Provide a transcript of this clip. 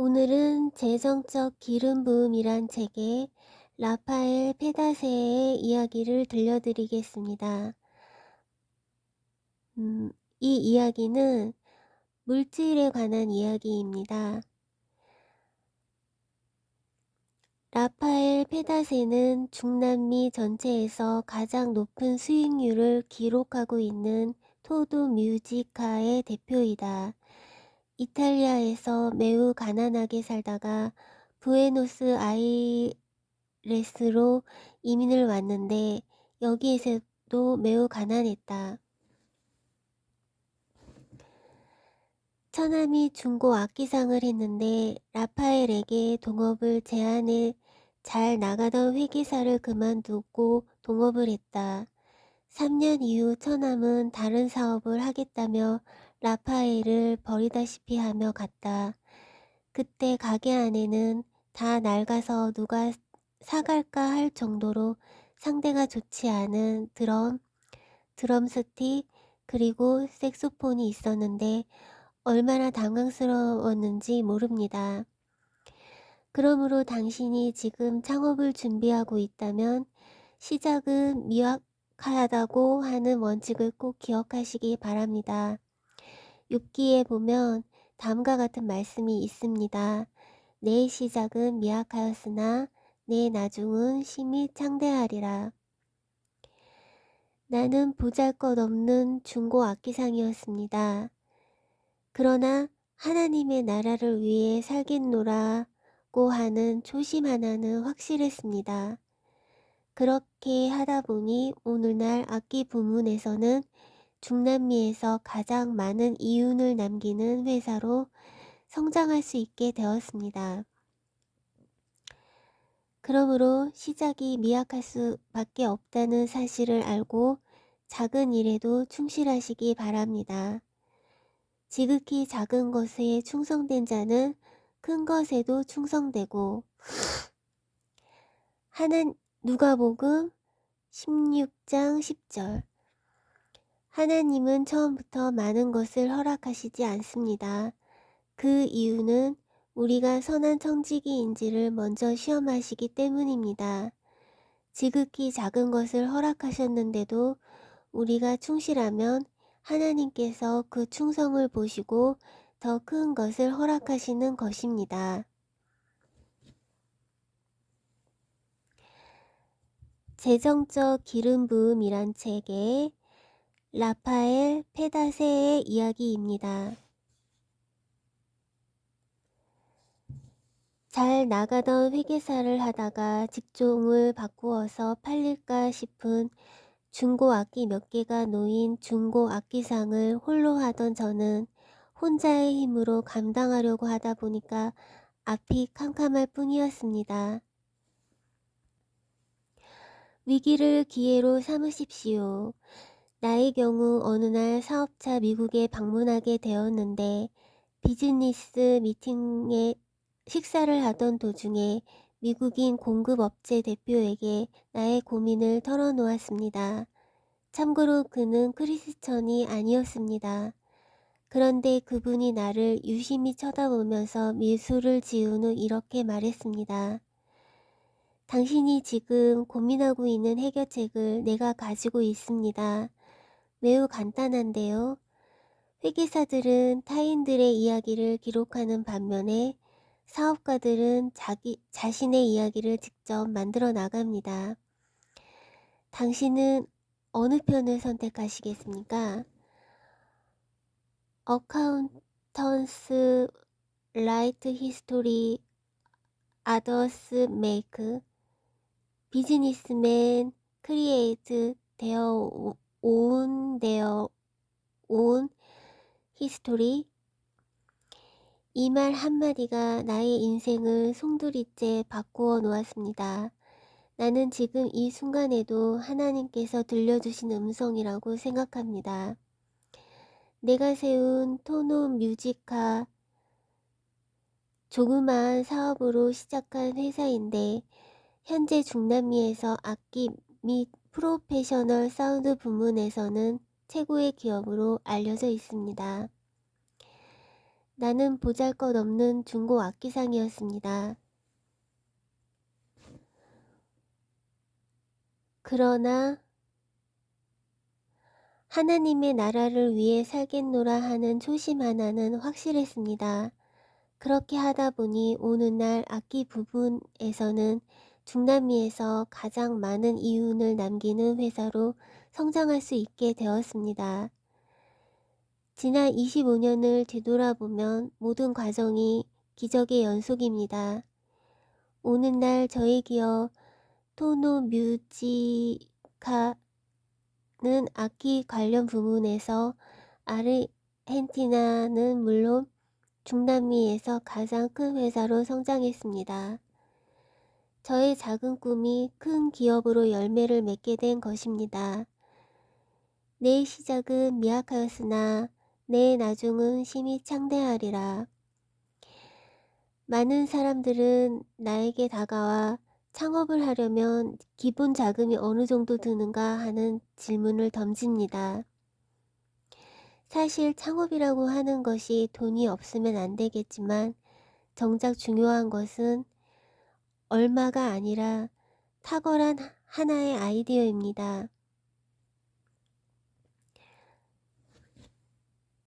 오늘은 재정적 기름 부음이란 책의 라파엘 페다세의 이야기를 들려드리겠습니다. 음, 이 이야기는 물질에 관한 이야기입니다. 라파엘 페다세는 중남미 전체에서 가장 높은 수익률을 기록하고 있는 토도 뮤지카의 대표이다. 이탈리아에서 매우 가난하게 살다가 부에노스 아이레스로 이민을 왔는데 여기에서도 매우 가난했다. 처남이 중고 악기상을 했는데 라파엘에게 동업을 제안해 잘 나가던 회계사를 그만두고 동업을 했다. 3년 이후 처남은 다른 사업을 하겠다며 라파엘을 버리다시피 하며 갔다. 그때 가게 안에는 다 낡아서 누가 사갈까 할 정도로 상대가 좋지 않은 드럼, 드럼 스틱, 그리고 색소폰이 있었는데 얼마나 당황스러웠는지 모릅니다. 그러므로 당신이 지금 창업을 준비하고 있다면 시작은 미약하다고 하는 원칙을 꼭 기억하시기 바랍니다. 욥기에 보면 다음과 같은 말씀이 있습니다. 내 시작은 미약하였으나 내 나중은 심히 창대하리라. 나는 보잘것없는 중고 악기상이었습니다. 그러나 하나님의 나라를 위해 살겠노라고 하는 초심 하나는 확실했습니다. 그렇게 하다 보니 오늘날 악기 부문에서는 중남미에서 가장 많은 이윤을 남기는 회사로 성장할 수 있게 되었습니다. 그러므로 시작이 미약할 수밖에 없다는 사실을 알고 작은 일에도 충실하시기 바랍니다. 지극히 작은 것에 충성된 자는 큰 것에도 충성되고 하는 누가복음 16장 10절 하나님은 처음부터 많은 것을 허락하시지 않습니다. 그 이유는 우리가 선한 청지기인지를 먼저 시험하시기 때문입니다. 지극히 작은 것을 허락하셨는데도 우리가 충실하면 하나님께서 그 충성을 보시고 더 큰 것을 허락하시는 것입니다. 재정적 기름 부음이란 책의 라파엘 페다세의 이야기입니다. 잘 나가던 회계사를 하다가 직종을 바꾸어서 팔릴까 싶은 중고 악기 몇 개가 놓인 중고 악기상을 홀로 하던 저는 혼자의 힘으로 감당하려고 하다 보니까 앞이 캄캄할 뿐이었습니다. 위기를 기회로 삼으십시오. 나의 경우 어느 날 사업차 미국에 방문하게 되었는데 비즈니스 미팅에 식사를 하던 도중에 미국인 공급업체 대표에게 나의 고민을 털어놓았습니다. 참고로 그는 크리스천이 아니었습니다. 그런데 그분이 나를 유심히 쳐다보면서 미소를 지은 후 이렇게 말했습니다. 당신이 지금 고민하고 있는 해결책을 내가 가지고 있습니다. 매우 간단한데요. 회계사들은 타인들의 이야기를 기록하는 반면에 사업가들은 자기 자신의 이야기를 직접 만들어 나갑니다. 당신은 어느 편을 선택하시겠습니까? 어카운턴스 라이트 히스토리 아더스 메이크 비즈니스맨 크리에이트 되어 온 되어 온 히스토리 이 말 한마디가 나의 인생을 송두리째 바꾸어 놓았습니다. 나는 지금 이 순간에도 하나님께서 들려주신 음성이라고 생각합니다. 내가 세운 토노 뮤지카 조그마한 사업으로 시작한 회사인데 현재 중남미에서 악기 및 프로페셔널 사운드 부문에서는 최고의 기업으로 알려져 있습니다. 나는 보잘 것 없는 중고 악기상이었습니다. 그러나 하나님의 나라를 위해 살겠노라 하는 초심 하나는 확실했습니다. 그렇게 하다 보니 오늘날 악기 부분에서는 중남미에서 가장 많은 이윤을 남기는 회사로 성장할 수 있게 되었습니다. 지난 25년을 뒤돌아보면 모든 과정이 기적의 연속입니다. 오늘날 저희 기업 토노뮤지카는 악기 관련 부문에서 아르헨티나는 물론 중남미에서 가장 큰 회사로 성장했습니다. 저의 작은 꿈이 큰 기업으로 열매를 맺게 된 것입니다. 내 시작은 미약하였으나 내 나중은 심히 창대하리라. 많은 사람들은 나에게 다가와 창업을 하려면 기본 자금이 어느 정도 드는가 하는 질문을 던집니다. 사실 창업이라고 하는 것이 돈이 없으면 안 되겠지만 정작 중요한 것은 얼마가 아니라 탁월한 하나의 아이디어입니다.